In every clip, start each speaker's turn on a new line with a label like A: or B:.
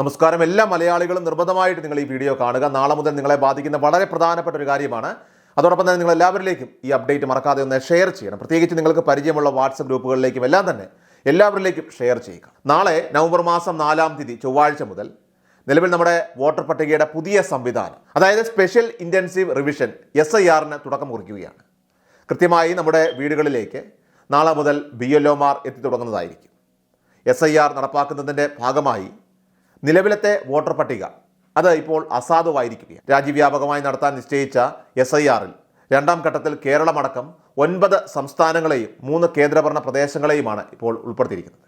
A: നമസ്കാരം. എല്ലാ മലയാളികളും നിർബന്ധമായിട്ട് നിങ്ങൾ ഈ വീഡിയോ കാണുക. നാളെ മുതൽ നിങ്ങളെ ബാധിക്കുന്ന വളരെ പ്രധാനപ്പെട്ട ഒരു കാര്യമാണ്. അതോടൊപ്പം തന്നെ നിങ്ങൾ എല്ലാവരിലേക്കും ഈ അപ്ഡേറ്റ് മറക്കാതെ ഒന്ന് ഷെയർ ചെയ്യണം. പ്രത്യേകിച്ച് നിങ്ങൾക്ക് പരിചയമുള്ള വാട്സപ്പ് ഗ്രൂപ്പുകളിലേക്കും എല്ലാം തന്നെ എല്ലാവരിലേക്കും ഷെയർ ചെയ്യുക. നാളെ നവംബർ മാസം നാലാം തീയതി ചൊവ്വാഴ്ച മുതൽ നിലവിൽ നമ്മുടെ വോട്ടർ പട്ടികയുടെ പുതിയ സംവിധാനം അതായത് special intensive revision S I ആറിന് തുടക്കം കുറിക്കുകയാണ്. കൃത്യമായി നമ്മുടെ വീടുകളിലേക്ക് നാളെ മുതൽ ബി എൽ ഒമാർ എത്തിത്തുടങ്ങുന്നതായിരിക്കും എസ് ഐ ആർ നടപ്പാക്കുന്നതിന്റെ ഭാഗമായി നിലവിലത്തെ വോട്ടർ പട്ടിക. അത് ഇപ്പോൾ അസാധുവായിരിക്കുകയാണ്. രാജ്യവ്യാപകമായി നടത്താൻ നിശ്ചയിച്ച എസ് ഐ ആറിൽ രണ്ടാം ഘട്ടത്തിൽ കേരളമടക്കം ഒൻപത് സംസ്ഥാനങ്ങളെയും മൂന്ന് കേന്ദ്രഭരണ പ്രദേശങ്ങളെയുമാണ് ഇപ്പോൾ ഉൾപ്പെടുത്തിയിരിക്കുന്നത്.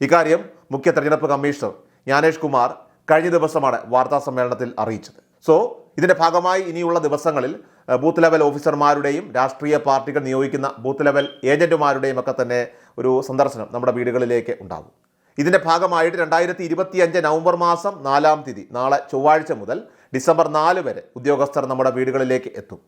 A: ഇക്കാര്യം മുഖ്യ തെരഞ്ഞെടുപ്പ് കമ്മീഷണർ ജ്ഞാനേഷ് കുമാർ കഴിഞ്ഞ ദിവസമാണ് വാർത്താ സമ്മേളനത്തിൽ അറിയിച്ചത്. സോ ഇതിന്റെ ഭാഗമായി ഇനിയുള്ള ദിവസങ്ങളിൽ ബൂത്ത് ലെവൽ ഓഫീസർമാരുടെയും രാഷ്ട്രീയ പാർട്ടികൾ നിയോഗിക്കുന്ന ബൂത്ത് ലെവൽ ഏജന്റുമാരുടെയും ഒക്കെ തന്നെ ഒരു സന്ദർശനം നമ്മുടെ വീടുകളിലേക്ക് ഉണ്ടാകും. ഇതിന്റെ ഭാഗമായിട്ട് രണ്ടായിരത്തി ഇരുപത്തിയഞ്ച് നവംബർ മാസം നാലാം തീയതി നാളെ ചൊവ്വാഴ്ച മുതൽ ഡിസംബർ നാല് വരെ ഉദ്യോഗസ്ഥർ നമ്മുടെ വീടുകളിലേക്ക് എത്തും.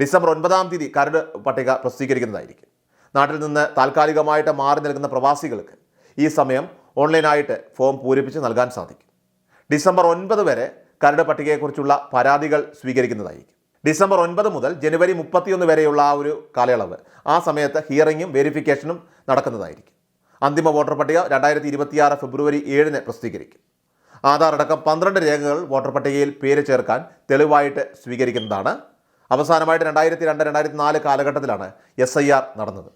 A: ഡിസംബർ ഒൻപതാം തീയതി കരട് പട്ടിക പ്രസിദ്ധീകരിക്കുന്നതായിരിക്കും. നാട്ടിൽ നിന്ന് താൽക്കാലികമായിട്ട് മാറി നിൽക്കുന്ന പ്രവാസികൾക്ക് ഈ സമയം ഓൺലൈനായിട്ട് ഫോം പൂരിപ്പിച്ച് നൽകാൻ സാധിക്കും. ഡിസംബർ ഒൻപത് വരെ കരട് പട്ടികയെക്കുറിച്ചുള്ള പരാതികൾ സ്വീകരിക്കുന്നതായിരിക്കും. ഡിസംബർ ഒൻപത് മുതൽ ജനുവരി മുപ്പത്തിയൊന്ന് വരെയുള്ള ആ ഒരു കാലയളവ് ആ സമയത്ത് ഹിയറിങ്ങും വെരിഫിക്കേഷനും നടക്കുന്നതായിരിക്കും. അന്തിമ വോട്ടർ പട്ടിക രണ്ടായിരത്തി ഇരുപത്തിയാറ് ഫെബ്രുവരി ഏഴിന് പ്രസിദ്ധീകരിക്കും. ആധാർ അടക്കം പന്ത്രണ്ട് രേഖകൾ വോട്ടർ പട്ടികയിൽ പേര് ചേർക്കാൻ തെളിവായിട്ട് സ്വീകരിക്കുന്നതാണ്. അവസാനമായിട്ട് രണ്ടായിരത്തി രണ്ട് രണ്ടായിരത്തി നാല് കാലഘട്ടത്തിലാണ് എസ് ഐ ആർ നടന്നത്.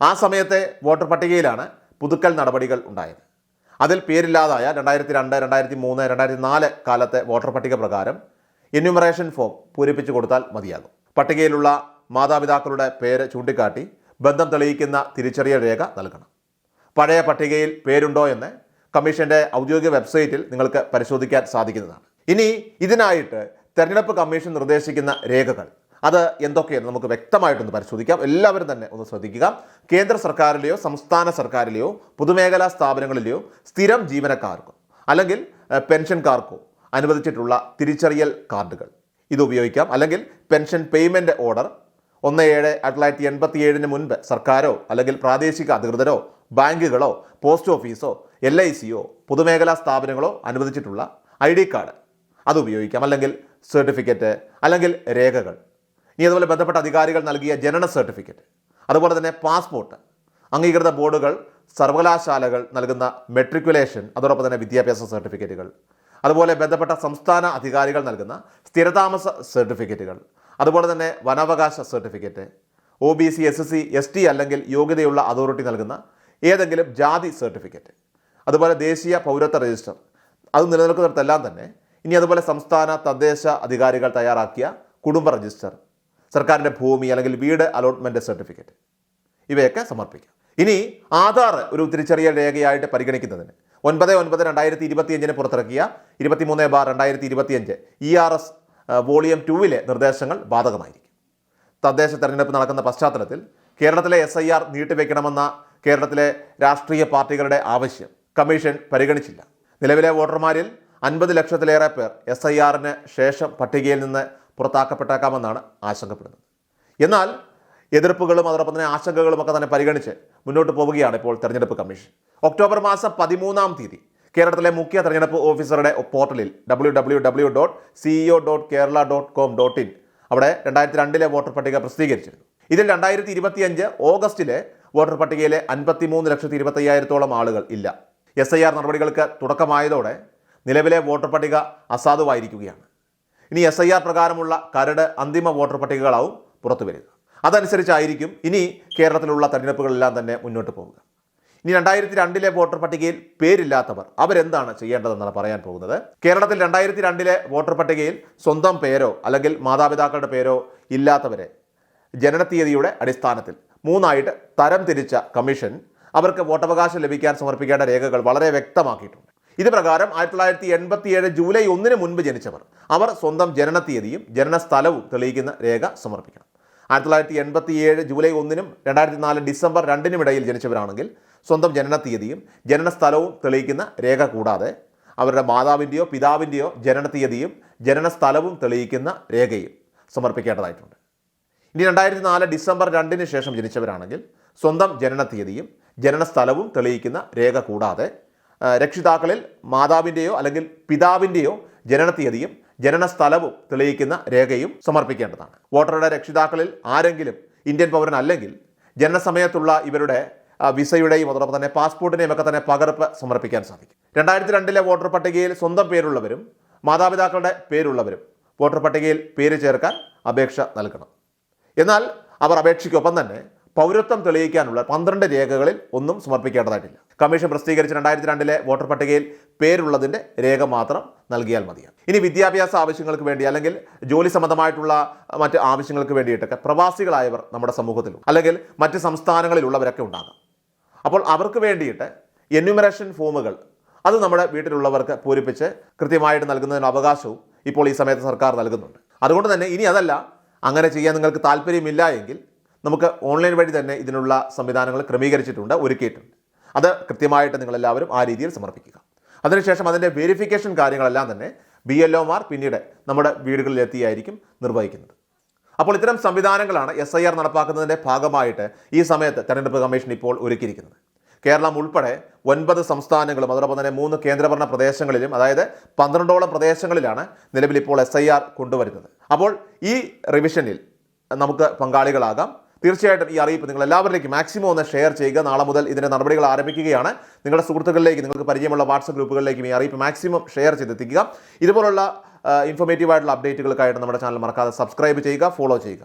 A: ആ സമയത്തെ വോട്ടർ പട്ടികയിലാണ് പുതുക്കൽ നടപടികൾ ഉണ്ടായത്. അതിൽ പേരില്ലാതായ രണ്ടായിരത്തി രണ്ട് രണ്ടായിരത്തി മൂന്ന് രണ്ടായിരത്തി നാല് കാലത്തെ വോട്ടർ പട്ടിക പ്രകാരം എന്യൂമറേഷൻ ഫോം പൂരിപ്പിച്ചു കൊടുത്താൽ മതിയാകും. പട്ടികയിലുള്ള മാതാപിതാക്കളുടെ പേര് ചൂണ്ടിക്കാട്ടി ബന്ധം തെളിയിക്കുന്ന തിരിച്ചറിയൽ രേഖ നൽകണം. പഴയ പട്ടികയിൽ പേരുണ്ടോ എന്ന് കമ്മീഷന്റെ ഔദ്യോഗിക വെബ്സൈറ്റിൽ നിങ്ങൾക്ക് പരിശോധിക്കാൻ സാധിക്കുന്നതാണ്. ഇനി ഇതിനായിട്ട് തെരഞ്ഞെടുപ്പ് കമ്മീഷൻ നിർദ്ദേശിക്കുന്ന രേഖകൾ അത് എന്തൊക്കെയെന്ന് നമുക്ക് വ്യക്തമായിട്ടൊന്ന് പരിശോധിക്കാം. എല്ലാവരും തന്നെ ഒന്ന് ശ്രദ്ധിക്കുക. കേന്ദ്ര സർക്കാരിലെയോ സംസ്ഥാന സർക്കാരിലെയോ പൊതുമേഖലാ സ്ഥാപനങ്ങളിലെയോ സ്ഥിരം ജീവനക്കാർക്കോ അല്ലെങ്കിൽ പെൻഷൻകാർക്കോ അനുവദിച്ചിട്ടുള്ള തിരിച്ചറിയൽ കാർഡുകൾ ഇത് ഉപയോഗിക്കാം. അല്ലെങ്കിൽ പെൻഷൻ പേയ്മെന്റ് ഓർഡർ ഒന്ന് ഏഴ് ആയിരത്തി തൊള്ളായിരത്തി എൺപത്തി ഏഴിന് മുൻപ് സർക്കാരോ അല്ലെങ്കിൽ പ്രാദേശിക അധികൃതരോ ബാങ്കുകളോ പോസ്റ്റ് ഓഫീസോ എൽ ഐ സിയോ പൊതുമേഖലാ സ്ഥാപനങ്ങളോ അനുവദിച്ചിട്ടുള്ള ഐ ഡി കാർഡ് അത് ഉപയോഗിക്കാം. അല്ലെങ്കിൽ സർട്ടിഫിക്കറ്റ് അല്ലെങ്കിൽ രേഖകൾ. ഇനി അതുപോലെ ബന്ധപ്പെട്ട അധികാരികൾ നൽകിയ ജനന സർട്ടിഫിക്കറ്റ്. അതുപോലെ തന്നെ പാസ്പോർട്ട്. അംഗീകൃത ബോർഡുകൾ സർവകലാശാലകൾ നൽകുന്ന മെട്രിക്കുലേഷൻ അതോടൊപ്പം തന്നെ വിദ്യാഭ്യാസ സർട്ടിഫിക്കറ്റുകൾ. അതുപോലെ ബന്ധപ്പെട്ട സംസ്ഥാന അധികാരികൾ നൽകുന്ന സ്ഥിരതാമസ സർട്ടിഫിക്കറ്റുകൾ. അതുപോലെ തന്നെ വനാവകാശ certificate. O B C S C S T അല്ലെങ്കിൽ യോഗ്യതയുള്ള അതോറിറ്റി നൽകുന്ന ഏതെങ്കിലും ജാതി സർട്ടിഫിക്കറ്റ് അതുപോലെ ദേശീയ പൗരത്വ രജിസ്റ്റർ അത് നിലനിൽക്കുന്നിടത്തെല്ലാം തന്നെ ഇനി അതുപോലെ സംസ്ഥാന തദ്ദേശ അധികാരികൾ തയ്യാറാക്കിയ കുടുംബ രജിസ്റ്റർ സർക്കാരിന്റെ ഭൂമി അല്ലെങ്കിൽ വീട് അലോട്ട്മെന്റ് സർട്ടിഫിക്കറ്റ് ഇവയൊക്കെ സമർപ്പിക്കാം. ഇനി ആധാർ ഒരു തിരിച്ചറിയൽ രേഖയായിട്ട് പരിഗണിക്കുന്നതിന് ഒൻപത് ഒൻപത് രണ്ടായിരത്തി ഇരുപത്തിയഞ്ചിന് പുറത്തിറക്കിയ ഇരുപത്തിമൂന്ന് ബാർ രണ്ടായിരത്തി ഇരുപത്തിയഞ്ച് ഇ ആർ എസ് വോളിയം ടൂവിലെ നിർദ്ദേശങ്ങൾ ബാധകമായിരിക്കും. തദ്ദേശ തെരഞ്ഞെടുപ്പ് നടക്കുന്ന പശ്ചാത്തലത്തിൽ കേരളത്തിലെ എസ് ഐ ആർ നീട്ടിവെക്കണമെന്ന കേരളത്തിലെ രാഷ്ട്രീയ പാർട്ടികളുടെ ആവശ്യം കമ്മീഷൻ പരിഗണിച്ചില്ല. നിലവിലെ വോട്ടർമാരിൽ അൻപത് ലക്ഷത്തിലേറെ പേർ എസ് ഐ ആറിന് ശേഷം പട്ടികയിൽ നിന്ന് പുറത്താക്കപ്പെട്ടേക്കാമെന്നാണ് ആശങ്കപ്പെടുന്നത്. എന്നാൽ എതിർപ്പുകളും അതോടൊപ്പം തന്നെ ആശങ്കകളും ഒക്കെ തന്നെ പരിഗണിച്ച് മുന്നോട്ട് പോവുകയാണ് ഇപ്പോൾ തെരഞ്ഞെടുപ്പ് കമ്മീഷൻ. ഒക്ടോബർ മാസം പതിമൂന്നാം തീയതി കേരളത്തിലെ മുഖ്യ തെരഞ്ഞെടുപ്പ് ഓഫീസറുടെ പോർട്ടലിൽ W W W dot CEO dot Kerala dot com dot in അവിടെ രണ്ടായിരത്തി രണ്ടിലെ വോട്ടർ പട്ടിക പ്രസിദ്ധീകരിച്ചിരുന്നു. ഇതിൽ രണ്ടായിരത്തി ഇരുപത്തിയഞ്ച് ഓഗസ്റ്റിലെ വോട്ടർ പട്ടികയിലെ അൻപത്തിമൂന്ന് ലക്ഷത്തി ഇരുപത്തി അയ്യായിരത്തോളം ആളുകൾ ഇല്ല. എസ് ഐ ആർ നടപടികൾക്ക് തുടക്കമായതോടെ നിലവിലെ വോട്ടർ പട്ടിക അസാധുവായിരിക്കുകയാണ്. ഇനി എസ് ഐ ആർ പ്രകാരമുള്ള കരട് അന്തിമ വോട്ടർ പട്ടികകളാവും പുറത്തു വരിക അതനുസരിച്ചായിരിക്കും ഇനി കേരളത്തിലുള്ള തെരഞ്ഞെടുപ്പുകളെല്ലാം തന്നെ മുന്നോട്ട് പോവുക. ഇനി രണ്ടായിരത്തി രണ്ടിലെ വോട്ടർ പട്ടികയിൽ പേരില്ലാത്തവർ അവരെന്താണ് ചെയ്യേണ്ടതെന്നാണ് പറയാൻ പോകുന്നത്? കേരളത്തിൽ രണ്ടായിരത്തി രണ്ടിലെ വോട്ടർ പട്ടികയിൽ സ്വന്തം പേരോ അല്ലെങ്കിൽ മാതാപിതാക്കളുടെ പേരോ ഇല്ലാത്തവരെ ജനനത്തീയതിയുടെ അടിസ്ഥാനത്തിൽ മൂന്നായിട്ട് തരം തിരിച്ച കമ്മീഷൻ അവർക്ക് വോട്ടവകാശം ലഭിക്കാൻ സമർപ്പിക്കേണ്ട രേഖകൾ വളരെ വ്യക്തമാക്കിയിട്ടുണ്ട്. ഇത് പ്രകാരം ആയിരത്തി തൊള്ളായിരത്തി എൺപത്തി ഏഴ് ജൂലൈ ഒന്നിന് മുൻപ് ജനിച്ചവർ അവർ സ്വന്തം ജനന തീയതിയും ജനന സ്ഥലവും തെളിയിക്കുന്ന രേഖ സമർപ്പിക്കണം. ആയിരത്തി തൊള്ളായിരത്തി എൺപത്തി ഏഴ് ജൂലൈ ഒന്നിനും രണ്ടായിരത്തി നാല് ഡിസംബർ രണ്ടിനും ഇടയിൽ ജനിച്ചവരാണെങ്കിൽ സ്വന്തം ജനന തീയതിയും ജനന സ്ഥലവും തെളിയിക്കുന്ന രേഖ കൂടാതെ അവരുടെ മാതാവിന്റെയോ പിതാവിന്റെയോ ജനന തീയതിയും ജനന സ്ഥലവും തെളിയിക്കുന്ന രേഖയും സമർപ്പിക്കേണ്ടതായിട്ടുണ്ട്. ഇനി രണ്ടായിരത്തി നാല് ഡിസംബർ രണ്ടിന് ശേഷം ജനിച്ചവരാണെങ്കിൽ സ്വന്തം ജനന ജനനത്തീയതിയും ജനനസ്ഥലവും തെളിയിക്കുന്ന രേഖ കൂടാതെ രക്ഷിതാക്കളിൽ മാതാവിന്റെയോ അല്ലെങ്കിൽ പിതാവിന്റെയോ ജനന സ്ഥലവും തെളിയിക്കുന്ന രേഖയും സമർപ്പിക്കേണ്ടതാണ്. വോട്ടറുടെ രക്ഷിതാക്കളിൽ ആരെങ്കിലും ഇന്ത്യൻ പൗരനല്ലെങ്കിൽ ജനനസമയത്തുള്ള ഇവരുടെ വിസയുടെയും അതോടൊപ്പം തന്നെ പാസ്പോർട്ടിനെയും ഒക്കെ തന്നെ പകർപ്പ് സമർപ്പിക്കാൻ സാധിക്കും. രണ്ടായിരത്തി രണ്ടിലെ വോട്ടർ പട്ടികയിൽ സ്വന്തം പേരുള്ളവരും മാതാപിതാക്കളുടെ പേരുള്ളവരും വോട്ടർ പട്ടികയിൽ പേര് ചേർക്കാൻ അപേക്ഷ നൽകണം. എന്നാൽ അവർ അപേക്ഷയ്ക്കൊപ്പം തന്നെ പൗരത്വം തെളിയിക്കാനുള്ള പന്ത്രണ്ട് രേഖകളിൽ ഒന്നും സമർപ്പിക്കേണ്ടതായിട്ടില്ല. കമ്മീഷൻ പ്രസിദ്ധീകരിച്ച രണ്ടായിരത്തി രണ്ടിലെ വോട്ടർ പട്ടികയിൽ പേരുള്ളതിന്റെ രേഖ മാത്രം നൽകിയാൽ മതിയാണ് ഇനി വിദ്യാഭ്യാസ ആവശ്യങ്ങൾക്ക് വേണ്ടി അല്ലെങ്കിൽ ജോലി സംബന്ധമായിട്ടുള്ള മറ്റ് ആവശ്യങ്ങൾക്ക് വേണ്ടിയിട്ടൊക്കെ പ്രവാസികളായവർ നമ്മുടെ സമൂഹത്തിലും അല്ലെങ്കിൽ മറ്റ് സംസ്ഥാനങ്ങളിലുള്ളവരൊക്കെ ഉണ്ടാകാം. അപ്പോൾ അവർക്ക് വേണ്ടിയിട്ട് എന്യൂമറേഷൻ ഫോമുകൾ അത് നമ്മുടെ വീട്ടിലുള്ളവർക്ക് പൂരിപ്പിച്ച് കൃത്യമായിട്ട് നൽകുന്നതിന് അവകാശവും ഇപ്പോൾ ഈ സമയത്ത് സർക്കാർ നൽകുന്നുണ്ട്. അതുകൊണ്ട് തന്നെ ഇനി അതല്ല അങ്ങനെ ചെയ്യാൻ നിങ്ങൾക്ക് താല്പര്യമില്ല എങ്കിൽ നമുക്ക് ഓൺലൈൻ വഴി തന്നെ ഇതിനുള്ള സംവിധാനങ്ങൾ ക്രമീകരിച്ചിട്ടുണ്ട് ഒരുക്കിയിട്ടുണ്ട്. അത് കൃത്യമായിട്ട് നിങ്ങളെല്ലാവരും ആ രീതിയിൽ സമർപ്പിക്കുക. അതിനുശേഷം അതിന്റെ വെരിഫിക്കേഷൻ കാര്യങ്ങളെല്ലാം തന്നെ ബി എൽ ഒമാർ പിന്നീട് നമ്മുടെ വീടുകളിലെത്തിയായിരിക്കും നിർവഹിക്കുന്നത്. അപ്പോൾ ഇത്തരം സംവിധാനങ്ങളാണ് എസ് ഐ ആർ നടപ്പാക്കുന്നതിന്റെ ഭാഗമായിട്ട് ഈ സമയത്ത് തെരഞ്ഞെടുപ്പ് കമ്മീഷൻ ഇപ്പോൾ ഒരുക്കിയിരിക്കുന്നത്. കേരളം ഉൾപ്പെടെ ഒൻപത് സംസ്ഥാനങ്ങളും അതോടൊപ്പം തന്നെ മൂന്ന് കേന്ദ്രഭരണ പ്രദേശങ്ങളിലും അതായത് പന്ത്രണ്ടോളം പ്രദേശങ്ങളിലാണ് നിലവിൽ ഇപ്പോൾ എസ് ഐ ആർ കൊണ്ടുവരുന്നത്. അപ്പോൾ ഈ റിവിഷനിൽ നമുക്ക് പങ്കാളികളാകാം. തീർച്ചയായിട്ടും ഈ അറിയിപ്പ് നിങ്ങൾ എല്ലാവരിലേക്കും മാക്സിമം ഒന്ന് ഷെയർ ചെയ്യുക. നാളെ മുതൽ ഇതിന്റെ നടപടികൾ ആരംഭിക്കുകയാണ്. നിങ്ങളുടെ സുഹൃത്തുക്കളിലേക്ക് നിങ്ങൾക്ക് പരിചയമുള്ള വാട്സപ്പ് ഗ്രൂപ്പുകളിലേക്കും ഈ അറിയിപ്പ് മാക്സിമം ഷെയർ ചെയ്തെത്തിക്കുക. ഇതുപോലുള്ള ഇൻഫോർമേറ്റീവ് ആയിട്ടുള്ള അപ്ഡേറ്റുകൾക്കായിട്ട് നമ്മുടെ ചാനൽ മറക്കാതെ സബ്സ്ക്രൈബ് ചെയ്യുക ഫോളോ ചെയ്യുക.